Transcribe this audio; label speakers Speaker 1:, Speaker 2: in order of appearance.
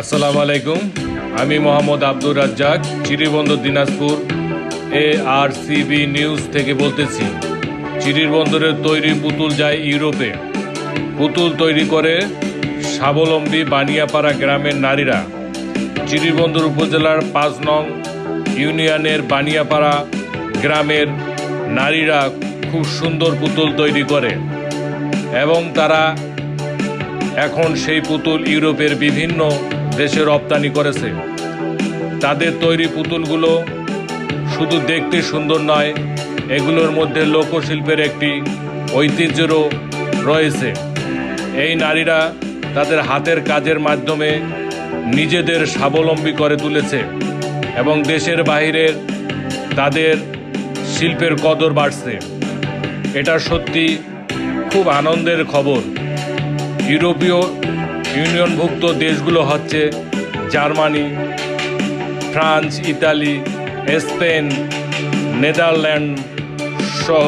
Speaker 1: আসসালামু আলাইকুম। আমি Mohammad Abdur Razzak Chiribandar Dinajpur A R CB news থেকে বলতেছি। চিরিরবন্দরের তৈরি পুতুল যায় ইউরোপে। পুতুল তৈরি করে স্বাবলম্বী বানিয়াপাড়া গ্রামের নারীরা। চিরিরবন্দর উপজেলার পাঁচ নং ইউনিয়নের বানিয়াপাড়া গ্রামের নারীরা খুব সুন্দর পুতুল তৈরি করে এবং তারা এখন সেই পুতুল ইউরোপের বিভিন্ন দেশে রপ্তানি করেছে। তাদের তৈরি পুতুলগুলো শুধু দেখতে সুন্দর নয়, এগুলোর মধ্যে লোকশিল্পের একটি ঐতিহ্যেরও রয়েছে। এই নারীরা তাদের হাতের কাজের মাধ্যমে নিজেদের স্বাবলম্বী করে তুলেছে এবং দেশের বাইরের তাদের শিল্পের কদর বাড়ছে। এটা সত্যি খুব আনন্দের খবর। ইউরোপীয় ইউনিয়নভুক্ত দেশগুলো হচ্ছে Germany France Italy Spain Netherland সহ।